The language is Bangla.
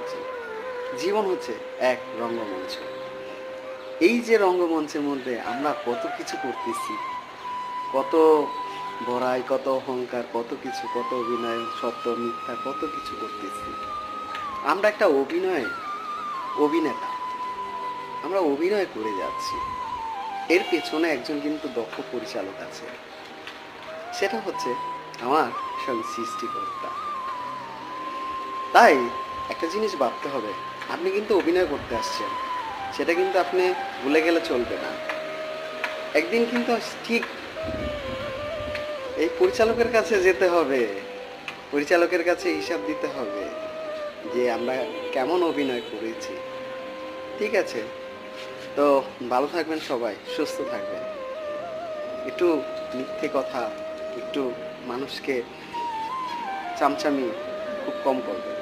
বাঁচি জীবন হচ্ছে এক রঙ্গমঞ্চ। এই যে রঙ্গমঞ্চের মধ্যে আমরা কত কিছু করতেছি, কত বড়াই, কত অহংকার, কত কিছু, কত অভিনয়, সত্য, মিথ্যা, কত কিছু করতেছি। আমরা একটা অভিনয়, অভিনেতা। আমরা অভিনয় করে যাচ্ছি। এর পেছনে একজন কিন্তু দক্ষ পরিচালক আছে। সেটা হচ্ছে আমার সৃষ্টিকর্তা। তাই একটা জিনিস ভাবতে হবে। আপনি কিন্তু অভিনয় করতে আসছেন। সেটা কিন্তু আপনি ভুলে গেলে চলবে না। একদিন কিন্তু ঠিক এই পরিচালকের কাছে যেতে হবে। পরিচালকের কাছে হিসাব দিতে হবে যে আমরা কেমন অভিনয় করেছি। ঠিক আছে? তো ভালো থাকবেন সবাই, সুস্থ থাকবেন। একটু মিথ্যে কথা, একটু মানুষকে চামচামি খুব কম করবেন।